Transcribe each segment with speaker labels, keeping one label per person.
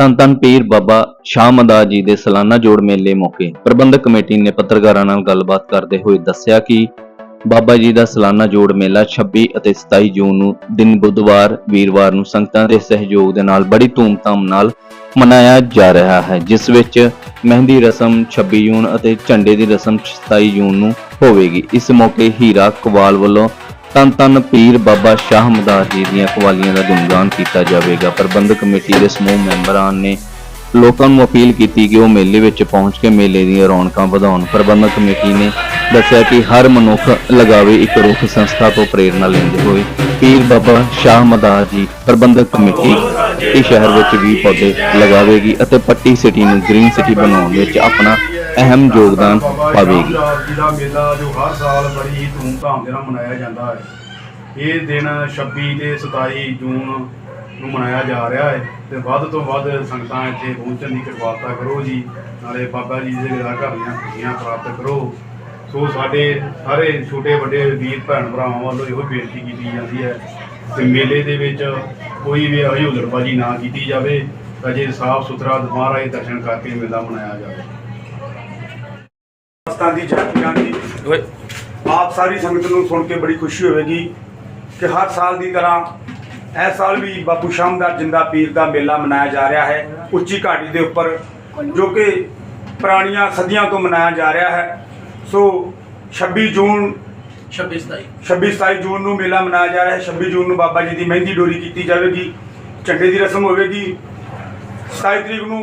Speaker 1: ਧੰਨ ਧੰਨ ਪੀਰ ਬਾਬਾ ਸ਼ਾਹ ਮਦਾ ਜੀ ਦੇ ਸਾਲਾਨਾ ਜੋੜ ਮੇਲੇ ਮੌਕੇ ਪ੍ਰਬੰਧਕ ਕਮੇਟੀ ਨੇ ਪੱਤਰਕਾਰਾਂ ਨਾਲ ਗੱਲਬਾਤ ਕਰਦੇ ਹੋਏ ਦੱਸਿਆ ਕਿ ਬਾਬਾ ਜੀ ਦਾ ਸਾਲਾਨਾ ਜੋੜ ਮੇਲਾ 26 ਅਤੇ 27 ਜੂਨ ਨੂੰ ਦਿਨ ਬੁੱਧਵਾਰ, ਵੀਰਵਾਰ ਨੂੰ ਸੰਗਤਾਂ ਦੇ ਸਹਿਯੋਗ ਦੇ ਨਾਲ ਬੜੀ ਧੂਮਧਾਮ ਨਾਲ ਮਨਾਇਆ ਜਾ ਰਿਹਾ ਹੈ, ਜਿਸ ਵਿੱਚ ਮਹਿੰਦੀ ਰਸਮ 26 ਜੂਨ ਅਤੇ ਝੰਡੇ ਦੀ ਰਸਮ 27 ਜੂਨ ਨੂੰ ਹੋਵੇਗੀ। ਇਸ ਮੌਕੇ ਹੀਰਾ ਕਵਾਲ ਵੱਲੋਂ ਤਨ ਧੰਨ ਪੀਰ ਬਾਬਾ ਸ਼ਾਹ ਮਦਾਰ ਜੀ ਦੀਆਂ ਕਵਾਲੀਆਂ ਦਾ ਗੁਣਗਾਨ ਕੀਤਾ ਜਾਵੇਗਾ। ਪ੍ਰਬੰਧਕ ਕਮੇਟੀ ਦੇ ਸਮੂਹ ਮੈਂਬਰਾਂ ਨੇ ਲੋਕਾਂ ਨੂੰ ਅਪੀਲ ਕੀਤੀ ਕਿ ਉਹ ਮੇਲੇ ਵਿੱਚ ਪਹੁੰਚ ਕੇ ਮੇਲੇ ਦੀਆਂ ਰੌਣਕਾਂ ਵਧਾਉਣ। ਪ੍ਰਬੰਧਕ ਕਮੇਟੀ ਨੇ ਦੱਸਿਆ ਕਿ ਹਰ ਮਨੁੱਖ ਲਗਾਵੇ ਇੱਕ ਰੁੱਖ ਸੰਸਥਾ ਤੋਂ ਪ੍ਰੇਰਣਾ ਲੈਂਦੇ ਹੋਏ ਪੀਰ ਬਾਬਾ ਸ਼ਾਹ ਮਦਾਰ ਜੀ ਪ੍ਰਬੰਧਕ ਕਮੇਟੀ ਇਸ ਸ਼ਹਿਰ ਵਿੱਚ ਵੀ ਪੌਦੇ ਲਗਾਵੇਗੀ ਅਤੇ ਪੱਟੀ ਸਿਟੀ ਨੂੰ ਗ੍ਰੀਨ ਸਿਟੀ ਬਣਾਉਣ ਵਿੱਚ ਆਪਣਾ ਅਹਿਮ ਯੋਗਦਾਨ ਪਾਵੇਗੀ।
Speaker 2: ਜੀ ਦਾ ਮੇਲਾ ਜੋ ਹਰ ਸਾਲ ਬੜੀ ਹੀ ਧੂਮਧਾਮ ਦੇ ਨਾਲ ਮਨਾਇਆ ਜਾਂਦਾ ਹੈ। ਇਹ ਦਿਨ 26 ਤੇ 27 ਜੂਨ ਨੂੰ ਮਨਾਇਆ ਜਾ ਰਿਹਾ ਹੈ ਤੇ ਵੱਧ ਤੋਂ ਵੱਧ ਸੰਗਤਾਂ ਇੱਥੇ ਪਹੁੰਚਣ ਦੀ ਕਿਰਪਾਲਤਾ ਕਰੋ ਜੀ। ਨਾਲੇ ਬਾਬਾ ਜੀ ਦੇ ਘਰ ਦੀਆਂ ਖੁਸ਼ੀਆਂ ਪ੍ਰਾਪਤ ਕਰੋ। ਸੋ ਸਾਡੇ ਸਾਰੇ ਛੋਟੇ ਵੱਡੇ ਵੀਰ ਭੈਣ ਭਰਾਵਾਂ ਵੱਲੋਂ ਇਹੋ ਬੇਨਤੀ ਕੀਤੀ ਜਾਂਦੀ ਹੈ ਕਿ ਮੇਲੇ ਦੇ ਵਿੱਚ ਕੋਈ ਵੀ ਹਜੂਲੜਬਾਜੀ ਨਾ ਕੀਤੀ ਜਾਵੇ। ਤਾਂ ਜੇ ਸਾਫ਼ ਸੁਥਰਾ ਮਹਾਰਾਜ ਦਰਸ਼ਨ ਕਰਕੇ ਮੇਲਾ ਮਨਾਇਆ ਜਾਵੇ।
Speaker 3: ਪਾਕਿਸਤਾਨ ਦੀ ਝਾਕੀਆਂ ਦੀ। ਆਪ ਸਾਰੀ ਸੰਗਤ ਨੂੰ ਸੁਣ ਕੇ ਬੜੀ ਖੁਸ਼ੀ ਹੋਵੇਗੀ ਕਿ ਹਰ ਸਾਲ ਦੀ ਤਰ੍ਹਾਂ ਇਸ ਸਾਲ ਵੀ ਬਾਪੂ ਸ਼ਾਮ ਦਾ ਜਿੰਦਾ ਪੀਰ ਦਾ ਮੇਲਾ ਮਨਾਇਆ ਜਾ ਰਿਹਾ ਹੈ ਉੱਚੀ ਘਾਟੀ ਦੇ ਉੱਪਰ ਜੋ ਕਿ ਪੁਰਾਣੀਆਂ ਸਦੀਆਂ ਤੋਂ ਮਨਾਇਆ ਜਾ ਰਿਹਾ ਹੈ। ਸੋ 26 ਜੂਨ
Speaker 4: 26 27
Speaker 3: 26 27 ਜੂਨ ਨੂੰ ਮੇਲਾ ਮਨਾਇਆ ਜਾ ਰਿਹਾ ਹੈ। 26 ਜੂਨ ਨੂੰ ਬਾਬਾ ਜੀ ਦੀ ਮਹਿੰਦੀ ਡੋਰੀ ਕੀਤੀ ਜਾਵੇਗੀ ਝੰਡੇ ਦੀ ਰਸਮ ਹੋਵੇਗੀ। 27 ਤਰੀਕ ਨੂੰ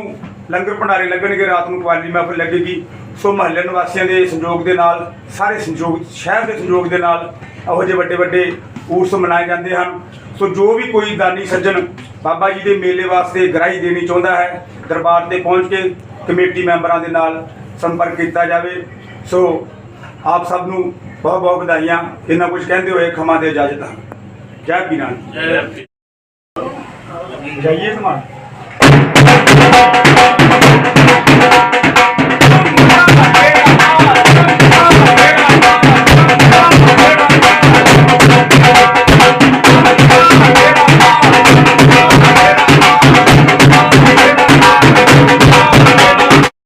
Speaker 3: ਲੰਗਰ ਭੰਡਾਰੇ ਲੱਗਣਗੇ ਰਾਤ ਨੂੰ ਕਵਾਲੀ ਮਹਿਫਲ ਲੱਗੇਗੀ। ਸੋ ਮਹੱਲੇ ਨਿਵਾਸੀਆਂ ਦੇ ਸੰਯੋਗ ਦੇ ਨਾਲ ਸਾਰੇ ਸੰਯੋਗ ਸ਼ਹਿਰ ਦੇ ਸੰਯੋਗ ਦੇ ਨਾਲ ਇਹੋ ਜਿਹੇ ਵੱਡੇ ਵੱਡੇ ਉਰਸ ਮਨਾਏ ਜਾਂਦੇ ਹਨ। ਸੋ ਜੋ ਵੀ ਕੋਈ ਦਾਨੀ ਸੱਜਣ ਬਾਬਾ ਜੀ ਦੇ ਮੇਲੇ ਵਾਸਤੇ ਗਰਾਈ ਦੇਣੀ ਚਾਹੁੰਦਾ ਹੈ ਦਰਬਾਰ ਤੇ ਪਹੁੰਚ ਕੇ ਕਮੇਟੀ ਮੈਂਬਰਾਂ ਦੇ ਨਾਲ ਸੰਪਰਕ ਕੀਤਾ ਜਾਵੇ। ਸੋ ਆਪ ਸਭ ਨੂੰ ਬਹੁਤ ਬਹੁਤ ਵਧਾਈਆਂ। ਇਹਨਾਂ ਕੁਝ ਕਹਿੰਦੇ ਹੋਏ ਖਮਾ ਦੇ ਇਜਾਜ਼ਤ ਹਾਂ ਜੈ ਪੀਰਾਂ
Speaker 4: ਜੈ
Speaker 3: ਜਾਈਏ ਸਮਾਨ।